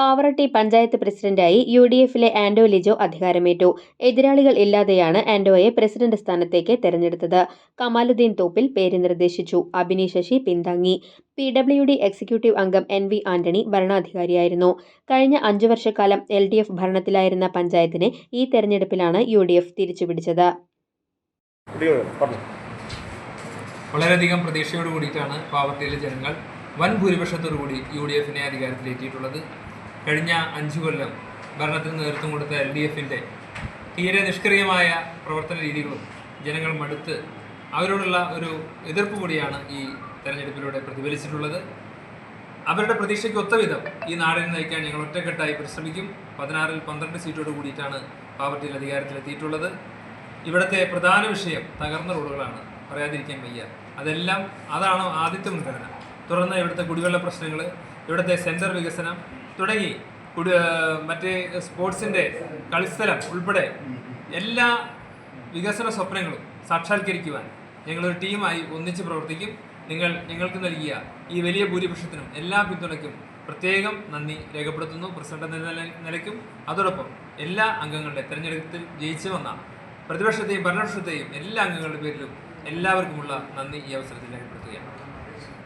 പാവറട്ടി പഞ്ചായത്ത് പ്രസിഡന്റായി U D എഫിലെ ആൻഡോ ലിജോ അധികാരമേറ്റു. എതിരാളികൾ ഇല്ലാതെയാണ് ആൻഡോയെ പ്രസിഡന്റ് സ്ഥാനത്തേക്ക് തെരഞ്ഞെടുത്തത്. കമാലുദ്ദീൻ തോപ്പിൽ പേര് നിർദ്ദേശിച്ചു. അബിനി ശശി പിന്താങ്ങി. പി ഡബ്ല്യു ഡി എക്സിക്യൂട്ടീവ് അംഗം എൻ വി ആന്റണി ഭരണാധികാരിയായിരുന്നു. കഴിഞ്ഞ അഞ്ചു വർഷക്കാലം എൽ ഡി എഫ് ഭരണത്തിലായിരുന്ന പഞ്ചായത്തിനെ ഈ തെരഞ്ഞെടുപ്പിലാണ് യു ഡി എഫ് തിരിച്ചുപിടിച്ചത്. വളരെയധികം പ്രതീക്ഷയോട് കൂടിയിട്ടാണ് ജനങ്ങൾ വൻ ഭൂരിപക്ഷത്തോടു കൂടി യു ഡി എഫിനെ അധികാരത്തിലെത്തിയിട്ടുള്ളത് കഴിഞ്ഞ അഞ്ചു കൊല്ലം ഭരണത്തിന് നേതൃത്വം കൊടുത്ത എൽ ഡി എഫിന്റെ തീരെ നിഷ്ക്രിയമായ പ്രവർത്തന രീതികളും ജനങ്ങൾ മടുത്ത് അവരോടുള്ള ഒരു എതിർപ്പ് കൂടിയാണ് ഈ തെരഞ്ഞെടുപ്പിലൂടെ പ്രതിഫലിച്ചിട്ടുള്ളത്. അവരുടെ പ്രതീക്ഷയ്ക്ക് ഒത്ത വിധം ഈ നാടിനെ നയിക്കാൻ ഞങ്ങൾ ഒറ്റക്കെട്ടായി പരിശ്രമിക്കും. പതിനാറിൽ പന്ത്രണ്ട് സീറ്റോട് കൂടിയിട്ടാണ് പാവർട്ടിയിൽ അധികാരത്തിലെത്തിയിട്ടുള്ളത്. ഇവിടുത്തെ പ്രധാന വിഷയം തകർന്ന റോഡുകളാണ്. പറയാതിരിക്കാൻ വയ്യ. അതെല്ലാം അതാണ് ആദ്യത്തെ മുൻഗണന. തുടർന്ന് ഇവിടുത്തെ കുടിവെള്ള പ്രശ്നങ്ങൾ ഇവിടുത്തെ സെന്റർ വികസനം തുടങ്ങി. മറ്റേ സ്പോർട്സിന്റെ കളിസ്ഥലം ഉൾപ്പെടെ എല്ലാ വികസന സ്വപ്നങ്ങളും സാക്ഷാത്കരിക്കുവാൻ ഞങ്ങളൊരു ടീമായി ഒന്നിച്ച് പ്രവർത്തിക്കും. നിങ്ങൾ ഞങ്ങൾക്ക് നൽകിയ ഈ വലിയ ഭൂരിപക്ഷത്തിനും എല്ലാ പിന്തുണയ്ക്കും പ്രത്യേകം നന്ദി രേഖപ്പെടുത്തുന്നു. പ്രസിഡന്റ് എന്ന നിലയ്ക്കും. അതോടൊപ്പം എല്ലാ അംഗങ്ങളുടെ തെരഞ്ഞെടുപ്പിൽ ജയിച്ചു വന്ന പ്രതിപക്ഷത്തെയും ഭരണപക്ഷത്തെയും എല്ലാ അംഗങ്ങളുടെ പേരിലും എല്ലാവർക്കുമുള്ള നന്ദി ഈ അവസരത്തിൽ രേഖപ്പെടുത്തുകയാണ്.